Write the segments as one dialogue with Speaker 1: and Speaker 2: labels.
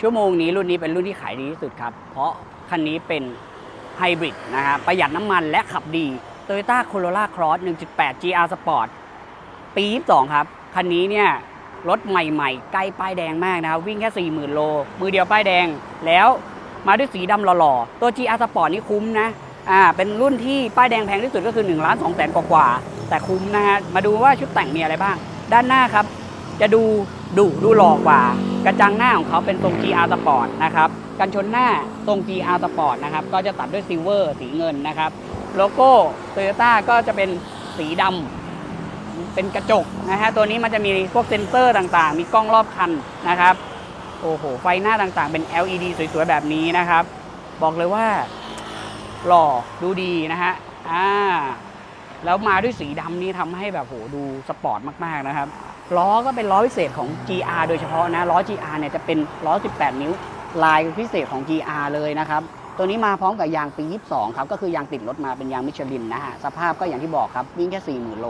Speaker 1: ชั่วโมงนี้รุ่นนี้เป็นรุ่นที่ขายดีที่สุดครับ เพราะคันนี้เป็นไฮบริดนะฮะประหยัดน้ำมันและขับดี Toyota Corolla Cross 1.8 GR Sport ปี 22 ครับ คันนี้เนี่ยรถใหม่ๆ ใกล้ป้ายแดงมากนะครับ วิ่งแค่ 40,000 โล มือเดียวป้ายแดง แล้วมาด้วยสีดำหล่อๆ ตัว GR Sport นี่คุ้มนะอ่าเป็นรุ่นที่ป้ายแดงแพงที่สุดก็คือ1ล้าน2แสนกว่าๆแต่คุ้มนะฮะมาดูว่าชุดแต่งมีอะไรบ้าง ด้านหน้าครับ จะดู ดุดูหล่อกว่า กระจังหน้าของเขาเป็นทรง GR Sport นะครับกันชนหน้าทรง GR Sport นะครับก็จะตัดด้วยซิลเวอร์สีเงินนะครับโลโก้โตโยต้าก็จะเป็นสีดำเป็นกระจกนะฮะตัวนี้มันจะมีพวกเซ็นเซอร์ต่างๆ มีกล้องรอบคันนะครับโอ้โหไฟหน้าต่างๆ เป็น LED สวยๆ แบบนี้นะครับ บอกเลยว่าหล่อดูดีนะฮะอ่าแล้วมาด้วยสีดำนี่ทำให้แบบโหดูสปอร์ตมากๆนะครับ ล้อก็เป็นล้อพิเศษของ GR โดยเฉพาะนะล้อ GR เนี่ยจะเป็นล้อ 18 นิ้ว ลายพิเศษของ GR เลยนะครับตัวนี้มาพร้อมกับยางปี 22 ครับ ก็คือยางติดรถมาเป็นยางมิชลินนะฮะสภาพก็อย่างที่บอกครับ วิ่งแค่ 40,000 โล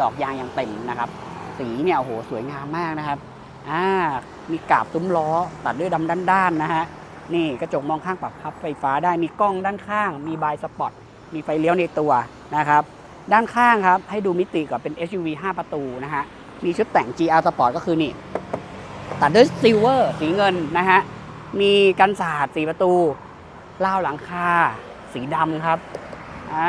Speaker 1: ดอกยางยังเต็มนะครับ สีเนี่ยโอ้โหสวยงามมากนะครับอ่ามีกาบซุ้มล้อตัดด้วยดำด้านๆนะฮะนี่กระจกมองข้างปรับพับไฟฟ้าได้มีกล้องด้านข้าง มีบายสปอตมีไฟเลี้ยวในตัวนะครับด้านข้างครับให้ดูมิติกับเป็น SUV 5 ประตูนะฮะ มีชุดแต่ง GR Sport ก็คือนี่ ตัดด้วยซิลเวอร์สีเงินนะฮะ มีกันศาสตร์สีประตูเล่าหลังคาสีดำครับ อ่า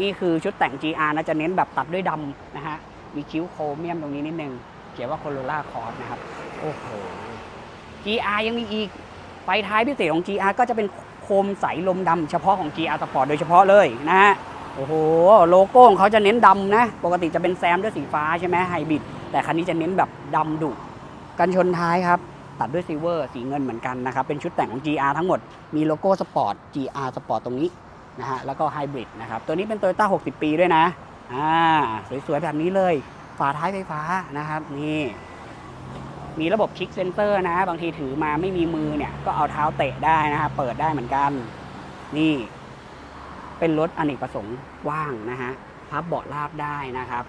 Speaker 1: นี่คือชุดแต่ง GR นะจะเน้นแบบตัดด้วยดำนะฮะ มีคิ้วโครเมียมตรงนี้นิดนึง เขียนว่า Corolla Cross นะครับ โอ้โห GR ยังมีอีก ไฟท้ายพิเศษของ GR ก็จะเป็นโคมใสลมดำเฉพาะของ GR Sport โดยเฉพาะเลยนะฮะโอ้โห โลโก้ของเขาจะเน้นดำนะ ปกติจะเป็นแซมด้วยสีฟ้าใช่ไหมไฮบริด แต่คันนี้จะเน้นแบบดำดุกันชนท้ายครับ ตัดด้วยซิลเวอร์สีเงินเหมือนกันนะครับ เป็นชุดแต่งของ GR ทั้งหมด มีโลโก้สปอร์ต GR สปอร์ตตรงนี้นะฮะ แล้วก็ไฮบริดนะครับ ตัวนี้เป็น Toyota 60 ปีด้วยนะ อ่า สวยๆ แบบนี้เลย ฝาท้ายไฟฟ้านะครับ นี่ มีระบบคลิกเซนเซอร์นะ บางทีถือมาไม่มีมือเนี่ย ก็เอาเท้าเตะได้นะฮะ เปิดได้เหมือนกัน นี่ เป็นรถอเนกประสงค์ว้างนะฮะ พับเบาะราบได้นะครับ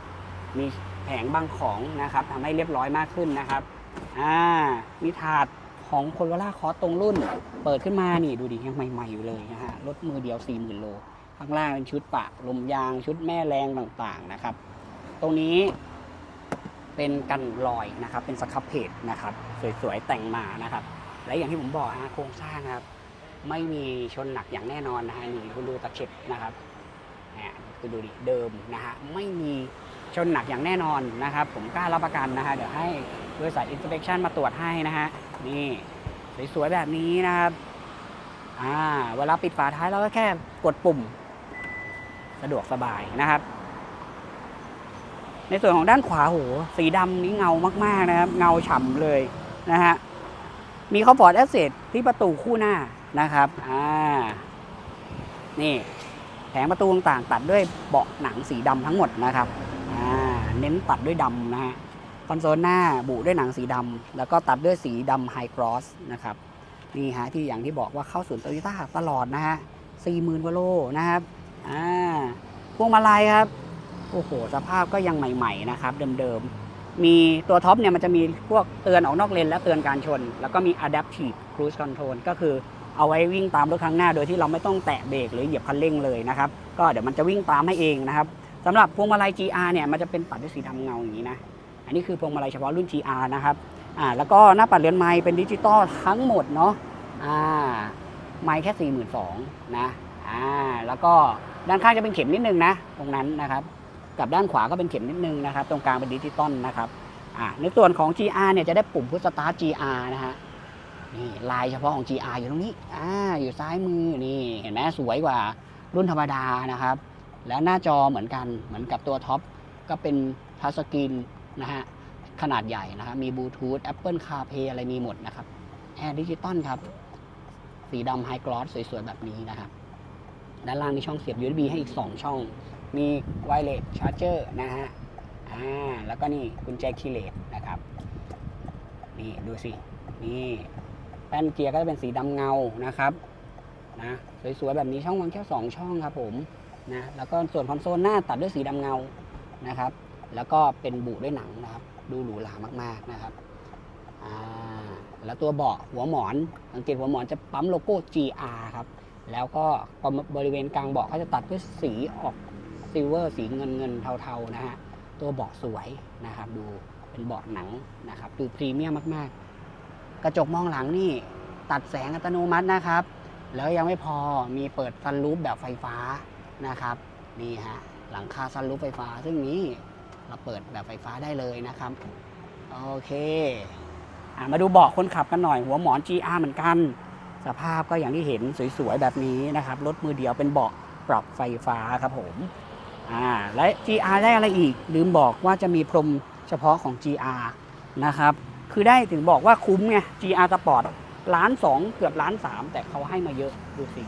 Speaker 1: มี แผงบังของนะครับทำให้เรียบร้อยมากขึ้นนะครับอ่ามีถาดของโคโรล่าคอสตรงรุ่น เปิดขึ้นมานี่ดูดิยังใหม่ๆอยู่เลยนะฮะรถมือเดียว 40,000โลข้างล่างเป็นชุดปะลมยางชุดแม่แรงต่างๆนะครับ ตรงนี้เป็นกันรอยนะครับ เป็นสครับเพจนะครับ สวยๆแต่งมานะครับ และอย่างที่ผมบอกฮะโครงสร้างครับ ไม่มีชนหนักอย่างแน่นอนนะฮะนี่คุณดูตะเข็บนะครับเนี่ยคุณดูดิเดิมนะฮะไม่มี ชนหนักอย่างแน่นอนนะครับ ผมกล้ารับประกันนะฮะเดี๋ยวให้บริษัทอินสเป t ชันมาตรวจให้นะฮะนี่สวยๆแบบนี้นะครับอ่าเวลาปิดฝาท้ายเราก็แค่กดปุ่ม สะดวกสบายนะครับ ในส่วนของด้านขวาโหสีดำนี้เงามากๆนะครับ เงาฉ่ำเลยนะฮะมีคอมฟอร์ตแอสเซทที่ประตูคู่หน้านะครับอ่านี่แผงประตูต่างตัดด้วยเบาะหนังสีดำทั้งหมดนะครับ เน้นตัดด้วยดำนะฮะคอนโซลหน้าบุด้วยหนังสีดำแล้วก็ตัดด้วยสีดำไฮกรอสนะครับนี่ฮะที่อย่างที่บอกว่าเข้าศูนย์โตโยต้าตลอดนะฮะสี่หมื่นกว่าโลนะครับอ่าพวงมาลัยครับโอ้โหสภาพก็ยังใหม่ ๆ นะครับ เดิมๆ มีตัวท็อปเนี่ยมันจะมีพวกเตือนออกนอกเลนและเตือนการชน แล้วก็มี adaptive cruise control ก็คือเอาไว้วิ่งตามรถข้างหน้า โดยที่เราไม่ต้องแตะเบรกหรือเหยียบคันเร่งเลยนะครับ ก็เดี๋ยวมันจะวิ่งตามให้เองนะครับ สำหรับพวงมาลัย GR เนี่ยมันจะเป็นปัดด้วยสีดำเงาอย่างนี้นะ อันนี้คือพวงมาลัยเฉพาะรุ่น GR นะครับอ่าแล้วก็หน้าปัดเรือนไม้เป็นดิจิตอลทั้งหมดเนาะอ่าไม้แค่42,000นะอ่าแล้วก็ด้านข้างจะเป็นเข็มนิดนึงนะ ตรงนั้นนะครับกับด้านขวาก็เป็นเข็มนิดนึงนะครับ ตรงกลางเป็นดิจิตอลนะครับอ่าในส่วนของ GR เนี่ยจะได้ปุ่มพุทสตาร์ GR นะฮะนี่ลายเฉพาะของ GR อยู่ตรงนี้อ่าอยู่ซ้ายมือนี่เห็นไหมสวยกว่ารุ่นธรรมดานะครับ แล้วหน้าจอเหมือนกันเหมือนกับตัวท็อปก็เป็นทัชสกรีนนะฮะขนาดใหญ่นะครับมีบลูทูธ Apple CarPlay อะไรมีหมดนะครับแอร์ดิจิตอลครับ สีดำไฮกลอสสวยๆ แบบนี้นะครับ ด้านล่างมีช่องเสียบ USB ให้อีก 2 ช่อง มีไวเลสชาร์จเจอร์นะฮะอ่าแล้วก็นี่กุญแจคีย์เลสนะครับ นี่ดูสิ นี่แป้นเกียร์ก็จะเป็นสีดำเงานะครับนะสวยๆ แบบนี้ช่องวางแค่2ช่องครับผม นะแล้วก็ส่วนคอนโซลหน้าตัดด้วยสีดำเงานะครับ แล้วก็เป็นบุด้วยหนังนะครับ ดูหรูหรามากๆนะครับแล้วตัวเบาะหัวหมอนสังเกตหัวหมอนจะปั๊มโลโก้ GR ครับ แล้วก็บริเวณกลางเบาะเขาจะตัดด้วยสีออกซิลเวอร์สีเงินเงินเทาๆนะฮะตัวเบาะสวยนะครับ ดูเป็นเบาะหนังนะครับ ดูพรีเมียมมากๆ กระจกมองหลังนี่ตัดแสงอัตโนมัตินะครับ แล้วยังไม่พอมีเปิดซันรูฟแบบไฟฟ้า นะครับนี่ฮะหลังคาซันรูฟไฟฟ้า ซึ่งนี้เราเปิดแบบไฟฟ้าได้เลยนะครับโอเคอมาดูเบาะคนขับกันหน่อย หัวหมอน GR เหมือนกัน สภาพก็อย่างที่เห็นสวยๆแบบนี้นะครับรถมือเดียวเป็นเบาะปรับไฟฟ้าครับผมอ่าและ GR ได้อะไรอีก ลืมบอกว่าจะมีพรมเฉพาะของ GR นะครับคือได้ถึงบอกว่าคุ้มไง GR Sport ล้านสองเกือบล้านสามแต่เขาให้มาเยอะดูสิ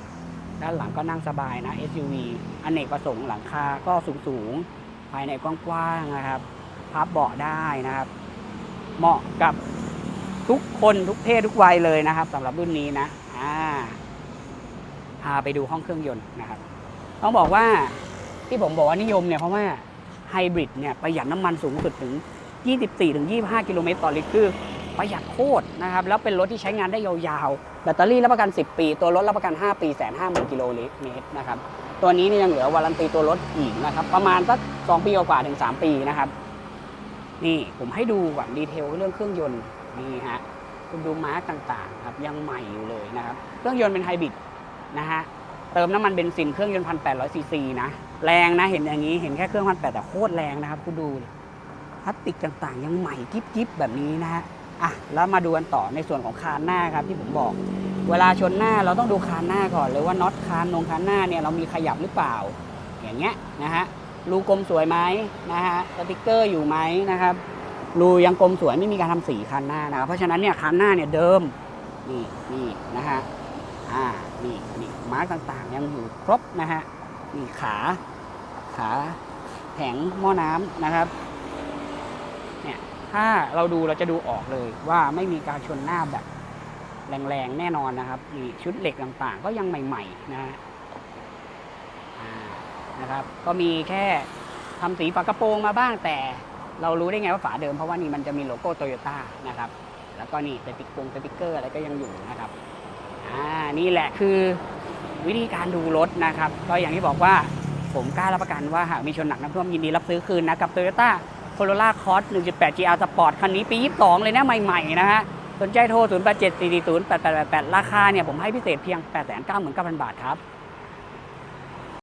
Speaker 1: ด้านหลังก็นั่งสบายนะ SUV อเนกประสงค์หลังคาก็สูงๆภายในกว้างๆนะครับ พับเบาะได้นะครับ เหมาะกับทุกคนทุกเพศทุกวัยเลยนะครับสำหรับรุ่นนี้นะอ่าพาไปดูห้องเครื่องยนต์นะครับ ต้องบอกว่าที่ผมบอกว่านิยมเนี่ยเพราะว่าไฮบริดเนี่ยประหยัดน้ำมันสูงสุดถึง 24-25 กิโลเมตรต่อลิตรคือ ประหยัดโคตรนะครับ แล้วเป็นรถที่ใช้งานได้ยาวๆ แบตเตอรี่รับประกัน 10 ปี ตัวรถรับประกัน 5 ปีแสนห้าหมื่นกิโลเมตรนะครับ ตัวนี้นี่ยังเหลือวารันตีตัวรถอีกนะครับ ประมาณสัก2ปีกว่าถึง 3 ปีนะครับ นี่ผมให้ดูก่อนดีเทลเรื่องเครื่องยนต์นี่ฮะคุณดูมาร์กต่างๆครับยังใหม่อยู่เลยนะครับ เครื่องยนต์เป็นไฮบริดนะฮะเติมน้ำมันเบนซินเครื่องยนต์พันแปดร้อยซีซีนะ แรงนะเห็นอย่างนี้เห็นแค่เครื่องพันแปดแต่โคตรแรงนะครับ คุณดูพลาสติกต่างๆ ยังใหม่กิ๊บๆแบบนี้นะฮะ อะแล้วมาดูกันต่อในส่วนของคานหน้าครับที่ผมบอก เวลาชนหน้าเราต้องดูคานหน้าก่อนเลยว่าน็อตคานนงคานหน้าเนี่ยเรามีขยับหรือเปล่า อย่างเงี้ยนะฮะรูกลมสวยไหมนะฮะสติกเกอร์อยู่ไหมนะครับรูยังกลมสวยไม่มีการทำสีคันหน้านะครับ เพราะฉะนั้นเนี่ยคันหน้าเนี่ยเดิมนี่นี่นะฮะอ่านี่นี่มาร์กต่างๆ ยังอยู่ครบนะฮะนี่ขา ขาแผงหม้อน้ำนะครับ ถ้าเราดูเราจะดูออกเลยว่าไม่มีการชนหน้าแบบแรงๆแน่นอนนะครับนี่ชุดเหล็กต่างๆ ก็ยังใหม่ๆนะฮะนะครับก็มีแค่ทำสีฝากระโปรงมาบ้างแต่เรารู้ได้ไงว่าฝาเดิมเพราะว่านี่มันจะมีโลโก้โตโยต้านะครับ แล้วก็นี่สติ๊กปงสติ๊กเกอร์อะไรก็ยังอยู่นะครับอ่านี่แหละคือวิธีการดูรถนะครับ ก็อย่างที่บอกว่าผมกล้ารับประกันว่าหากมีชนหนักน้ำท่วมยินดีรับซื้อคืนนะกับ Toyota Corolla Cross 1.8 GR Sport คันนี้ปี 22 เลยนะใหม่ๆนะฮะสนใจโทร 0 8 7 4 4 0 8 8 8 8ราคาเนี่ยผมให้พิเศษเพียง 8 9 9 0 0 0 บาทครับ